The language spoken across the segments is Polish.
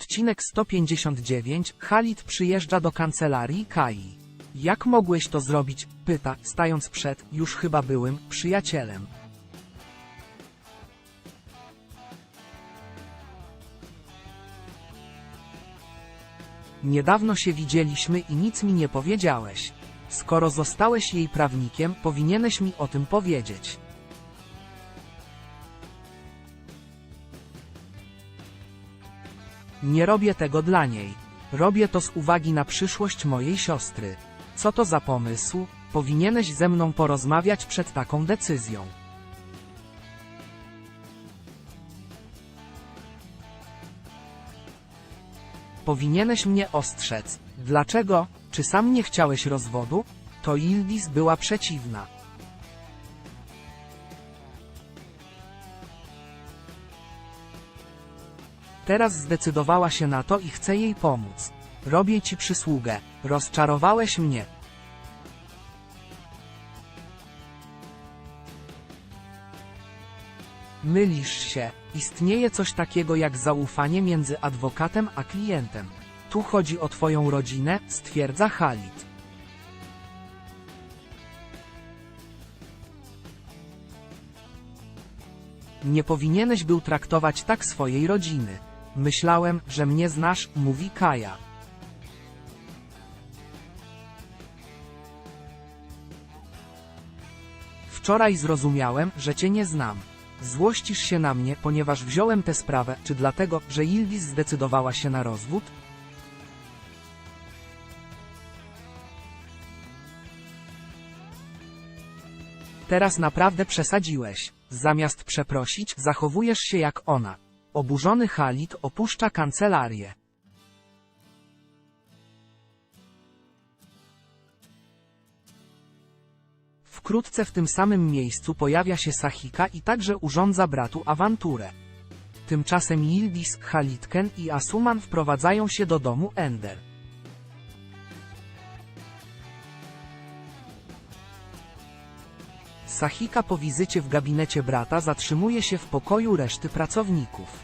Odcinek 159. Khalid przyjeżdża do kancelarii Kai. Jak mogłeś to zrobić? Pyta, stając przed, już chyba byłym, przyjacielem. Niedawno się widzieliśmy i nic mi nie powiedziałeś. Skoro zostałeś jej prawnikiem, powinieneś mi o tym powiedzieć. Nie robię tego dla niej. Robię to z uwagi na przyszłość mojej siostry. Co to za pomysł? Powinieneś ze mną porozmawiać przed taką decyzją. Powinieneś mnie ostrzec. Dlaczego? Czy sam nie chciałeś rozwodu? To Yildiz była przeciwna. Teraz zdecydowała się na to i chcę jej pomóc. Robię ci przysługę. Rozczarowałeś mnie. Mylisz się. Istnieje coś takiego jak zaufanie między adwokatem a klientem. Tu chodzi o twoją rodzinę, stwierdza Khalid. Nie powinieneś był traktować tak swojej rodziny. Myślałem, że mnie znasz, mówi Kaja. Wczoraj zrozumiałem, że cię nie znam. Złościsz się na mnie, ponieważ wziąłem tę sprawę, czy dlatego, że Ildis zdecydowała się na rozwód? Teraz naprawdę przesadziłeś. Zamiast przeprosić, zachowujesz się jak ona. Oburzony Khalid opuszcza kancelarię. Wkrótce w tym samym miejscu pojawia się Sahika i także urządza bratu awanturę. Tymczasem Yildiz, Khalidken i Asuman wprowadzają się do domu Ender. Sahika po wizycie w gabinecie brata zatrzymuje się w pokoju reszty pracowników.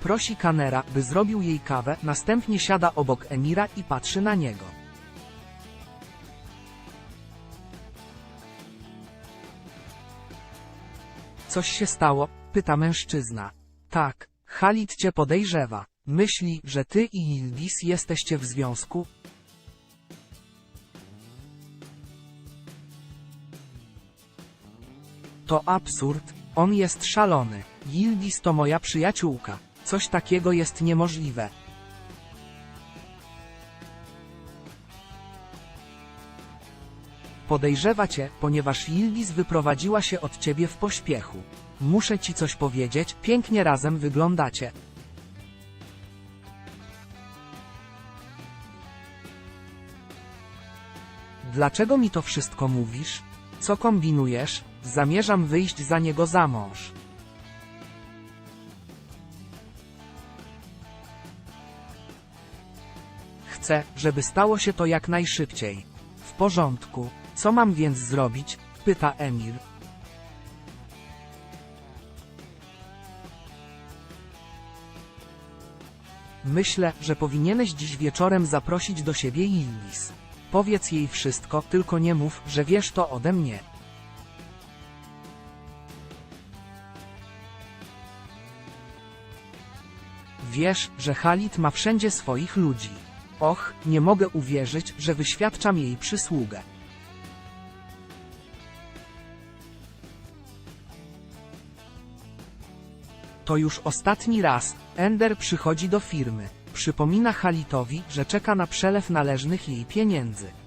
Prosi Kanera, by zrobił jej kawę, następnie siada obok Emira i patrzy na niego. Coś się stało? Pyta mężczyzna. Tak, Khalid cię podejrzewa. Myśli, że ty i Yildiz jesteście w związku. To absurd, on jest szalony. Yildiz to moja przyjaciółka. Coś takiego jest niemożliwe. Podejrzewa cię, ponieważ Yildiz wyprowadziła się od ciebie w pośpiechu. Muszę ci coś powiedzieć, pięknie razem wyglądacie. Dlaczego mi to wszystko mówisz? Co kombinujesz? Zamierzam wyjść za niego za mąż. Chcę, żeby stało się to jak najszybciej. W porządku. Co mam więc zrobić? Pyta Emir. Myślę, że powinieneś dziś wieczorem zaprosić do siebie Illis. Powiedz jej wszystko, tylko nie mów, że wiesz to ode mnie. Wiesz, że Khalid ma wszędzie swoich ludzi. Och, nie mogę uwierzyć, że wyświadczam jej przysługę. To już ostatni raz. Ender przychodzi do firmy. Przypomina Halitowi, że czeka na przelew należnych jej pieniędzy.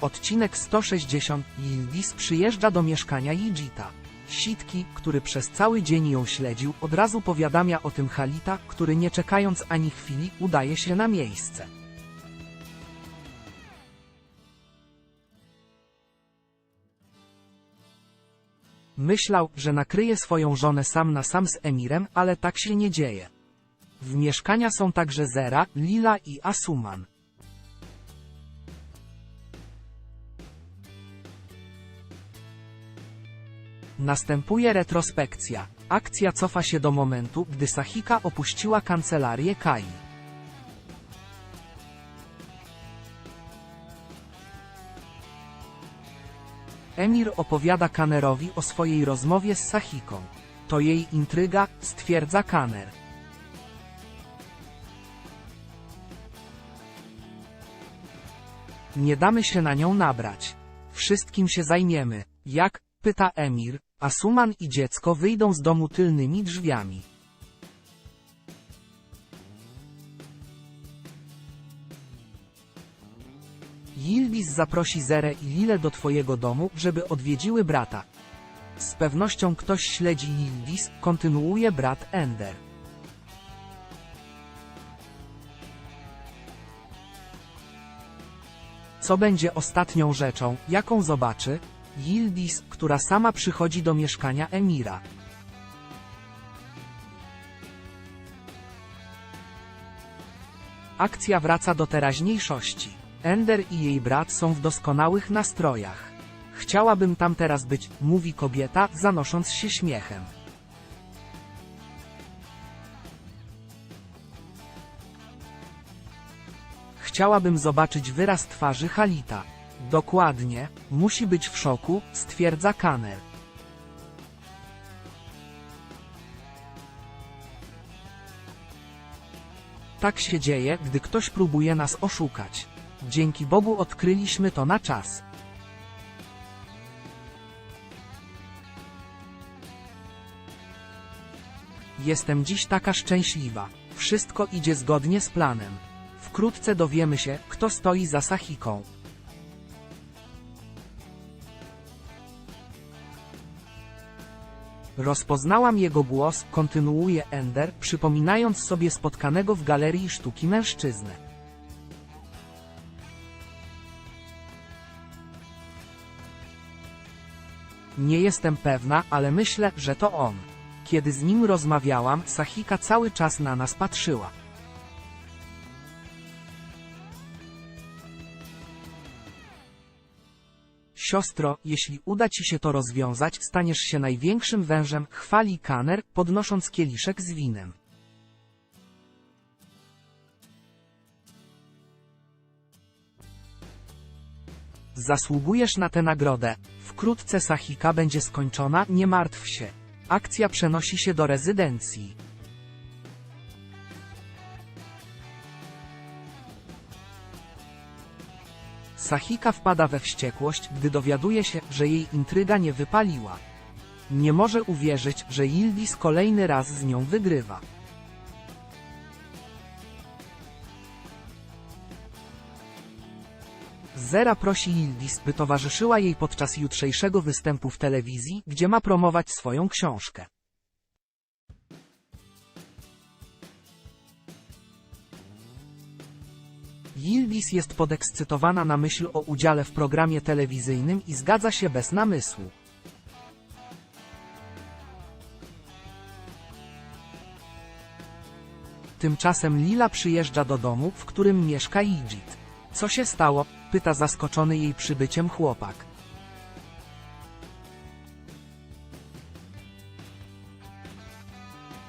Odcinek 160. Yildiz przyjeżdża do mieszkania Yijita. Sitki, który przez cały dzień ją śledził, od razu powiadamia o tym Halita, który nie czekając ani chwili, udaje się na miejsce. Myślał, że nakryje swoją żonę sam na sam z Emirem, ale tak się nie dzieje. W mieszkania są także Zera, Lila i Asuman. Następuje retrospekcja. Akcja cofa się do momentu, gdy Sahika opuściła kancelarię Kai. Emir opowiada Kanerowi o swojej rozmowie z Sahiką. To jej intryga, stwierdza Kaner. Nie damy się na nią nabrać. Wszystkim się zajmiemy. Jak? pyta Emir, a Suman i dziecko wyjdą z domu tylnymi drzwiami. Yildiz zaprosi Zerę i Lilę do twojego domu, żeby odwiedziły brata. Z pewnością ktoś śledzi Yildiz, kontynuuje brat Ender. Co będzie ostatnią rzeczą, jaką zobaczy? Yildiz, która sama przychodzi do mieszkania Emira. Akcja wraca do teraźniejszości. Ender i jej brat są w doskonałych nastrojach. Chciałabym tam teraz być, mówi kobieta, zanosząc się śmiechem. Chciałabym zobaczyć wyraz twarzy Halita. Dokładnie, musi być w szoku, stwierdza Kaner. Tak się dzieje, gdy ktoś próbuje nas oszukać. Dzięki Bogu odkryliśmy to na czas. Jestem dziś taka szczęśliwa. Wszystko idzie zgodnie z planem. Wkrótce dowiemy się, kto stoi za Sahiką. Rozpoznałam jego głos, kontynuuje Ender, przypominając sobie spotkanego w galerii sztuki mężczyznę. Nie jestem pewna, ale myślę, że to on. Kiedy z nim rozmawiałam, Sahika cały czas na nas patrzyła. Siostro, jeśli uda ci się to rozwiązać, staniesz się największym wężem, chwali Kaner, podnosząc kieliszek z winem. Zasługujesz na tę nagrodę. Wkrótce Sahika będzie skończona, nie martw się. Akcja przenosi się do rezydencji. Sahika wpada we wściekłość, gdy dowiaduje się, że jej intryga nie wypaliła. Nie może uwierzyć, że Yildiz kolejny raz z nią wygrywa. Zera prosi Yildiz, by towarzyszyła jej podczas jutrzejszego występu w telewizji, gdzie ma promować swoją książkę. Yildiz jest podekscytowana na myśl o udziale w programie telewizyjnym i zgadza się bez namysłu. Tymczasem Lila przyjeżdża do domu, w którym mieszka Ijit. Co się stało? pyta zaskoczony jej przybyciem chłopak.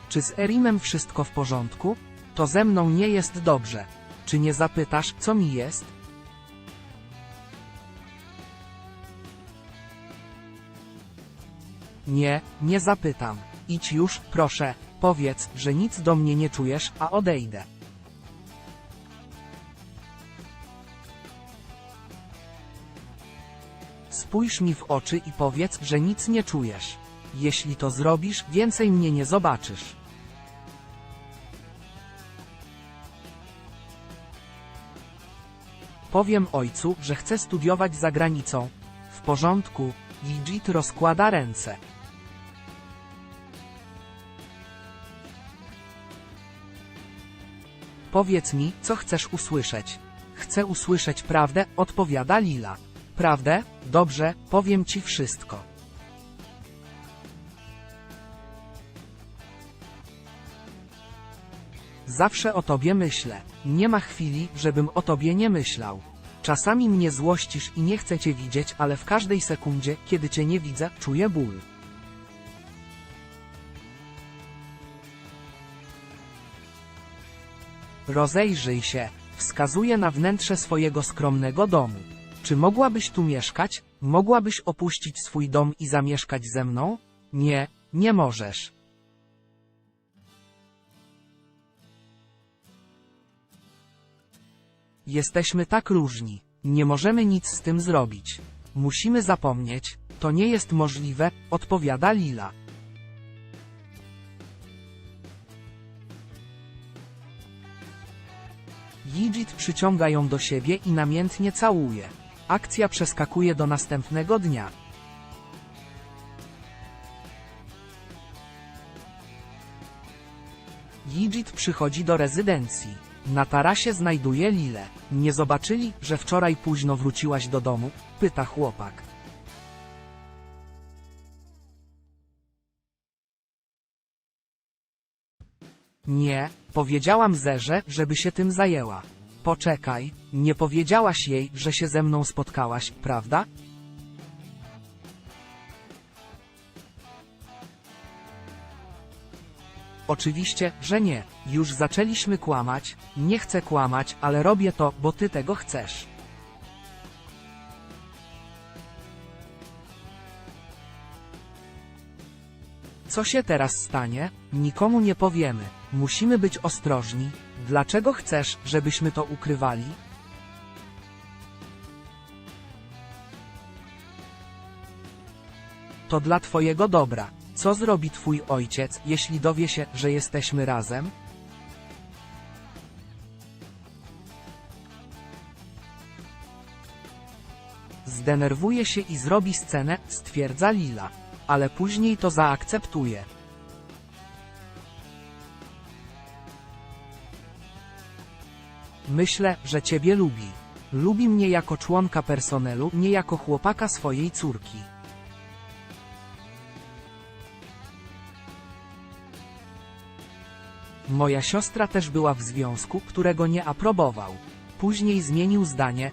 Czy z Erimem wszystko w porządku? To ze mną nie jest dobrze. Czy nie zapytasz, co mi jest? Nie, nie zapytam. Idź już, proszę, powiedz, że nic do mnie nie czujesz, a odejdę. Spójrz mi w oczy i powiedz, że nic nie czujesz. Jeśli to zrobisz, więcej mnie nie zobaczysz. Powiem ojcu, że chcę studiować za granicą. W porządku, Gigit rozkłada ręce. Powiedz mi, co chcesz usłyszeć. Chcę usłyszeć prawdę, odpowiada Lila. Prawdę? Dobrze, powiem ci wszystko. Zawsze o tobie myślę. Nie ma chwili, żebym o tobie nie myślał. Czasami mnie złościsz i nie chcę cię widzieć, ale w każdej sekundzie, kiedy cię nie widzę, czuję ból. Rozejrzyj się, wskazuje na wnętrze swojego skromnego domu. Czy mogłabyś tu mieszkać? Mogłabyś opuścić swój dom i zamieszkać ze mną? Nie, nie możesz. Jesteśmy tak różni. Nie możemy nic z tym zrobić. Musimy zapomnieć, to nie jest możliwe, odpowiada Lila. Yigit przyciąga ją do siebie i namiętnie całuje. Akcja przeskakuje do następnego dnia. Yigit przychodzi do rezydencji. Na tarasie znajduje Lilę. Nie zobaczyli, że wczoraj późno wróciłaś do domu? Pyta chłopak. Nie, powiedziałam Zerze, żeby się tym zajęła. Poczekaj, nie powiedziałaś jej, że się ze mną spotkałaś, prawda? Oczywiście, że nie. Już zaczęliśmy kłamać. Nie chcę kłamać, ale robię to, bo ty tego chcesz. Co się teraz stanie? Nikomu nie powiemy. Musimy być ostrożni. Dlaczego chcesz, żebyśmy to ukrywali? To dla twojego dobra. Co zrobi twój ojciec, jeśli dowie się, że jesteśmy razem? Zdenerwuje się i zrobi scenę, stwierdza Lila. Ale później to zaakceptuje. Myślę, że ciebie lubi. Lubi mnie jako członka personelu, nie jako chłopaka swojej córki. Moja siostra też była w związku, którego nie aprobował. Później zmienił zdanie.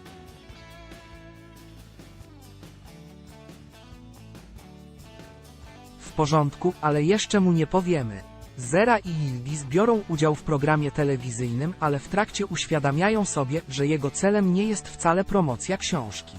W porządku, ale jeszcze mu nie powiemy. Zera i Ildis biorą udział w programie telewizyjnym, ale w trakcie uświadamiają sobie, że jego celem nie jest wcale promocja książki.